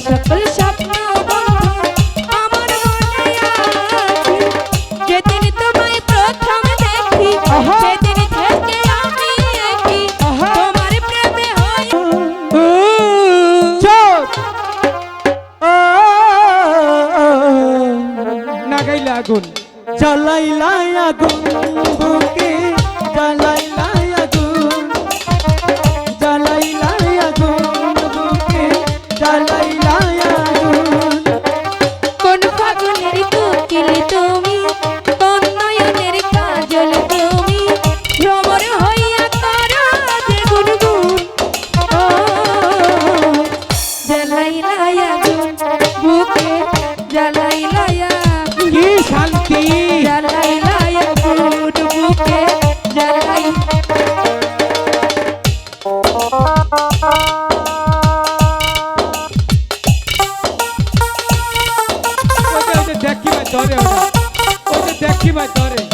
সকল স্বপ্ন আমার মনে আছে যেদিন তোমায় প্রথম দেখি সেদিন থেকে আমি একই তোমার প্রেমে হই চুপ না গাইলা আগুন জ্বালাইলা আগুন বুকে নয়নের কোকিল তুমি কোন নয়নের কাজল তুমি। ভ্রমর হইয়া তারা যে গুনগুন কি শান্তি? vai. Hoje até aqui vai.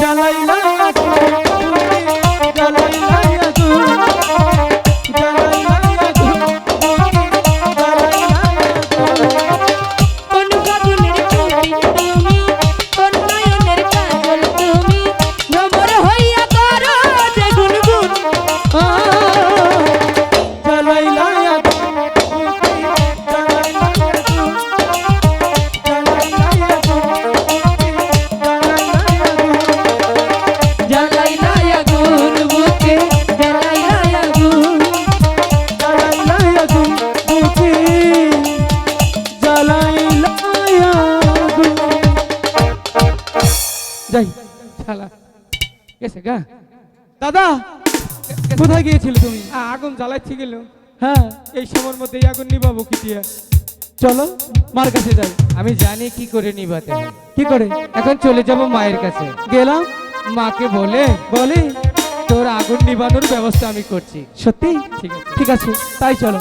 চালাই না যাই শালা। গেছে গা। দাদা কোথায় গিয়েছিলে তুমি? আগুন জ্বালাচ্ছি গেল। হ্যাঁ। এই সময়ের মধ্যে আগুন নিবাবো কি দিয়ে? চলো মার কাছে যাই। আমি জানি কি করে নিবাতে। কি করে? এখন চলে যাব মায়ের কাছে। গেলাম। মাকে বলে বলে। তোর আগুন নিবানোর ব্যবস্থা আমি করছি। সত্যি? ঠিক আছে। ঠিক আছে তাই চলো।